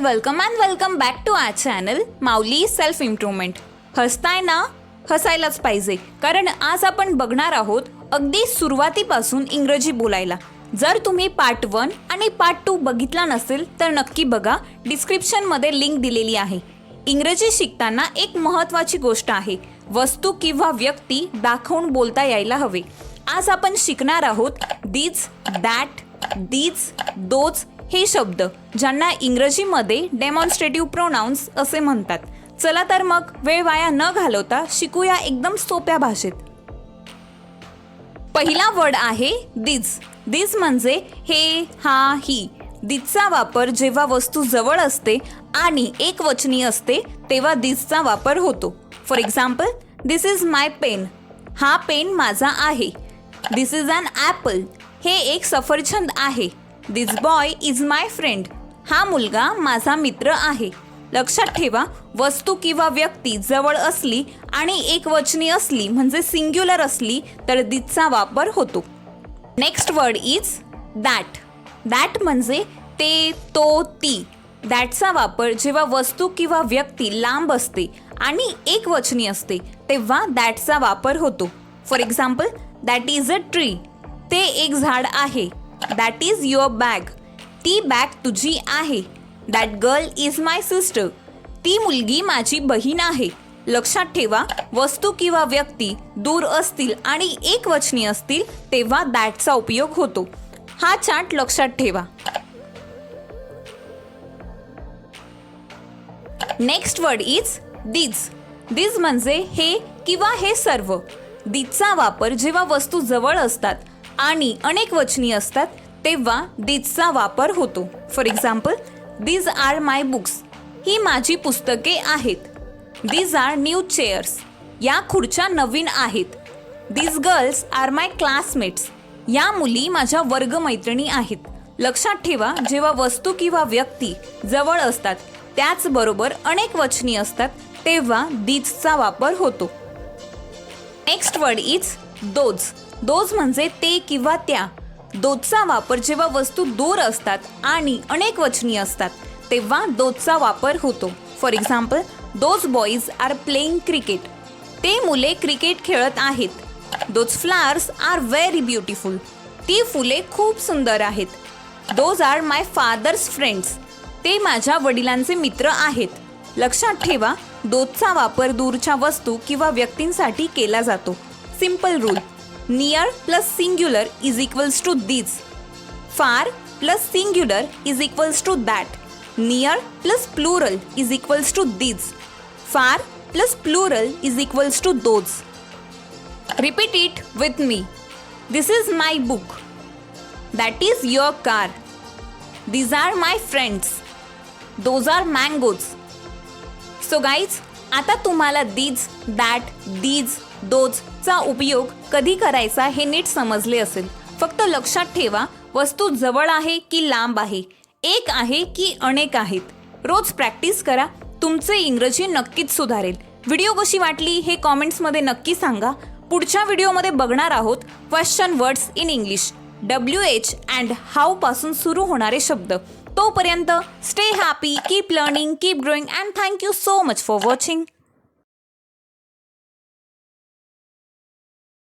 Welcome and welcome back to our channel Mauli self improvement हसताय ना? हसायलाच पाहिजे. कारण आज आपण बघणार आहोत अगदी सुरुवातीपासून इंग्रजी बोलायला. जर तुम्ही पार्ट वन आणि पार्ट टू बघितला नसेल तर नक्की बघा. डिस्क्रिप्शनमध्ये लिंक दिलेली आहे. इंग्रजी शिकताना एक महत्त्वाची गोष्ट आहे. वस्तू किंवा व्यक्ती दाखवून बोलता यायला हवे. आज आपण शिकणार आहोत दीज दॅट दीज दोज हे शब्द ज्यांना इंग्रजीमध्ये डेमॉन्स्ट्रेटिव्ह प्रोनाउन्स असे म्हणतात. चला तर मग वेळ वाया न घालवता शिकूया एकदम सोप्या भाषेत. पहिला वर्ड आहे दिज दिज म्हणजे हे हा ही. दिजचा वापर जेव्हा वस्तू जवळ असते आणि एक वचनी असते तेव्हा दिजचा वापर होतो. For example this is my pen हा पेन माझा आहे. दिस इज अन ॲपल हे एक सफरचंद आहे. This boy is my friend हा मुलगा माझा मित्र आहे. लक्षात ठेवा वस्तू किंवा व्यक्ती जवळ असली आणि एक वचनी असली म्हणजे सिंग्युलर असली तर दिसचा वापर होतो. Next word is that that म्हणजे ते तो ती. दॅटचा वापर जेव्हा वस्तू किंवा व्यक्ती लांब असते आणि एक वचनी असते तेव्हा दॅटचा वापर होतो. For example that is a tree ते एक झाड आहे. दॅट इज युअर बॅग ती बॅग तुझी आहे. That girl is my sister ती मुलगी माझी बहीण आहे. लक्षात ठेवा वस्तू किंवा व्यक्ती दूर असतील आणि एक वचनी असतील तेव्हा दॅटचा उपयोग होतो. हा चार्ट लक्षात ठेवा. Next word is these these म्हणजे हे किंवा हे सर्व. दिजचा वापर जेव्हा वस्तू जवळ असतात आणि अनेक वचनी असतात तेव्हा दिजचा वापर होतो. For example these are my books ही माझी पुस्तके आहेत. दीज आर न्यू चेअर्स या खुर्च्या नवीन आहेत. These girls are my classmates या मुली माझ्या वर्गमैत्रिणी आहेत. लक्षात ठेवा जेव्हा वस्तू किंवा व्यक्ती जवळ असतात त्याचबरोबर अनेक वचनी असतात तेव्हा दीजचा वापर होतो. Next word is those those म्हणजे ते किंवा त्या. दोजचा वापर जेव्हा वस्तू दूर असतात आणि अनेक वचनी असतात तेव्हा दोजचा वापर होतो. For example those boys are playing cricket ते मुले क्रिकेट खेळत आहेत. Those flowers are very beautiful ती फुले खूप सुंदर आहेत. Those are my father's friends ते माझ्या वडिलांचे मित्र आहेत. लक्षात ठेवा दोजचा वापर दूरच्या वस्तू किंवा व्यक्तींसाठी केला जातो. Simple rule near plus singular is equals to this. Far plus singular is equals to that. Near plus plural is equals to these. Far plus plural is equals to those. Repeat it with me. This is my book. That is your car. These are my friends. Those are mangoes. So, guys, आता तुम्हाला these that these दोजचा उपयोग कधी करायचा हे नीट समजले असेल. फक्त लक्षात ठेवा वस्तू जवळ आहे की लांब आहे. एक आहे की अनेक आहेत. रोज प्रॅक्टिस करा तुमचे इंग्रजी नक्कीच सुधारेल. व्हिडिओ कशी वाटली हे कॉमेंट्समध्ये नक्की सांगा. पुढच्या व्हिडिओमध्ये बघणार आहोत question words in English W H and how पासून सुरू होणारे शब्द. तोपर्यंत stay happy keep learning keep growing and thank you so much for watching